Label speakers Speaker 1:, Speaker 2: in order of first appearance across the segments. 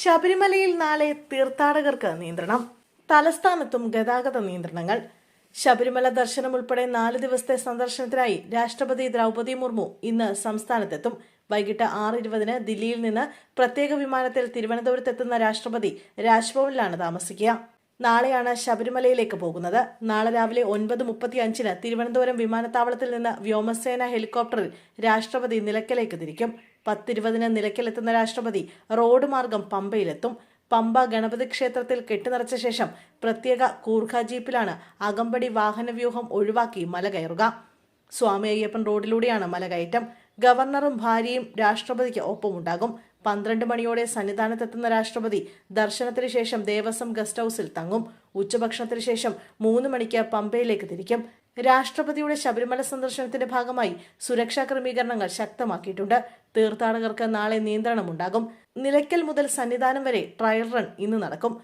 Speaker 1: ശബരിമലയിൽ നാളെ തീർത്ഥാടകർക്ക് നിയന്ത്രണം. തലസ്ഥാനത്തും ഗതാഗത നിയന്ത്രണങ്ങൾ. ശബരിമല ദർശനം ഉൾപ്പെടെ നാല് ദിവസത്തെ സന്ദർശനത്തിനായി രാഷ്ട്രപതി ദ്രൗപദി മുർമു ഇന്ന് സംസ്ഥാനത്തെത്തും. വൈകിട്ട് ആറ് ഇരുപതിന് ദില്ലിയിൽ നിന്ന് പ്രത്യേക വിമാനത്തിൽ തിരുവനന്തപുരത്തെത്തുന്ന രാഷ്ട്രപതി രാജ്ഭവനിലാണ് താമസിക്കുക. നാളെയാണ് ശബരിമലയിലേക്ക് പോകുന്നത്. നാളെ രാവിലെ ഒൻപത് മുപ്പത്തി അഞ്ചിന് തിരുവനന്തപുരം വിമാനത്താവളത്തിൽ നിന്ന് വ്യോമസേന ഹെലികോപ്റ്ററിൽ രാഷ്ട്രപതി നിലയ്ക്കലേക്ക് തിരിക്കും. പത്തിരുപതിന് നിലയ്ക്കലെത്തുന്ന രാഷ്ട്രപതി റോഡ് മാർഗം പമ്പയിലെത്തും. പമ്പ ഗണപതി ക്ഷേത്രത്തിൽ കെട്ടിനിറച്ച ശേഷം പ്രത്യേക കൂർഖ ജീപ്പിലാണ് അകമ്പടി വാഹനവ്യൂഹം ഒഴിവാക്കി മല കയറുക. സ്വാമി അയ്യപ്പൻ റോഡിലൂടെയാണ് മലകയറ്റം ഗവർണറും ഭാര്യയും രാഷ്ട്രപതിക്ക് ഒപ്പമുണ്ടാകും. പന്ത്രണ്ട് മണിയോടെ സന്നിധാനത്തെത്തുന്ന രാഷ്ട്രപതി ദർശനത്തിന് ശേഷം ദേവസ്വം ഗസ്റ്റ് ഹൌസിൽ തങ്ങും. ഉച്ചഭക്ഷണത്തിന് ശേഷം മൂന്ന് മണിക്ക് പമ്പയിലേക്ക് തിരിക്കും. രാഷ്ട്രപതിയുടെ ശബരിമല സന്ദർശനത്തിന്റെ ഭാഗമായി സുരക്ഷാ ക്രമീകരണങ്ങൾ ശക്തമാക്കിയിട്ടുണ്ട്. തീർത്ഥാടകർക്ക് നാളെ നിയന്ത്രണമുണ്ടാകും. നിലയ്ക്കൽ മുതൽ സന്നിധാനം വരെ ട്രയൽ റൺ ഇന്ന് നടക്കും.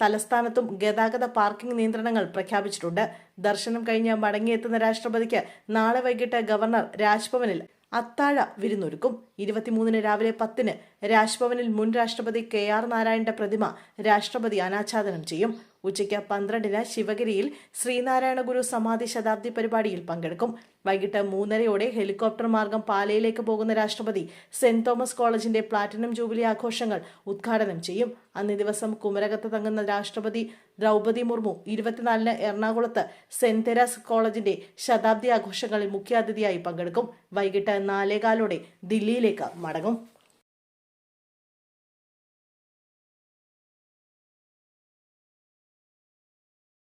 Speaker 1: തലസ്ഥാനത്തും ഗതാഗത പാർക്കിംഗ് നിയന്ത്രണങ്ങൾ പ്രഖ്യാപിച്ചിട്ടുണ്ട്. ദർശനം കഴിഞ്ഞ് മടങ്ങിയെത്തുന്ന രാഷ്ട്രപതിക്ക് നാളെ വൈകിട്ട് ഗവർണർ രാജ്ഭവനിൽ അത്താഴ വിരുന്നൊരുക്കും. ഇരുപത്തിമൂന്നിന് രാവിലെ പത്തിന് രാജ്ഭവനിൽ മുൻ രാഷ്ട്രപതി കെ ആർ നാരായണന്റെ പ്രതിമ രാഷ്ട്രപതി അനാച്ഛാദനം ചെയ്യും. ഉച്ചയ്ക്ക് പന്ത്രണ്ടിന് ശിവഗിരിയിൽ ശ്രീനാരായണ ഗുരു സമാധി ശതാബ്ദി പരിപാടിയിൽ പങ്കെടുക്കും. വൈകിട്ട് മൂന്നരയോടെ ഹെലികോപ്റ്റർ മാർഗം പാലയിലേക്ക് പോകുന്ന രാഷ്ട്രപതി സെന്റ് തോമസ് കോളേജിന്റെ പ്ലാറ്റിനം ജൂബിലി ആഘോഷങ്ങൾ ഉദ്ഘാടനം ചെയ്യും. അന്നേ ദിവസം കുമരകത്ത് തങ്ങുന്ന രാഷ്ട്രപതി ദ്രൗപതി മുർമു ഇരുപത്തിനാലിന് എറണാകുളത്ത് സെന്റ് തെരാസ് കോളേജിന്റെ ശതാബ്ദി ആഘോഷങ്ങളിൽ മുഖ്യാതിഥിയായി പങ്കെടുക്കും. വൈകിട്ട് നാലേകാലോടെ ദില്ലിയിലേക്ക് മടങ്ങും.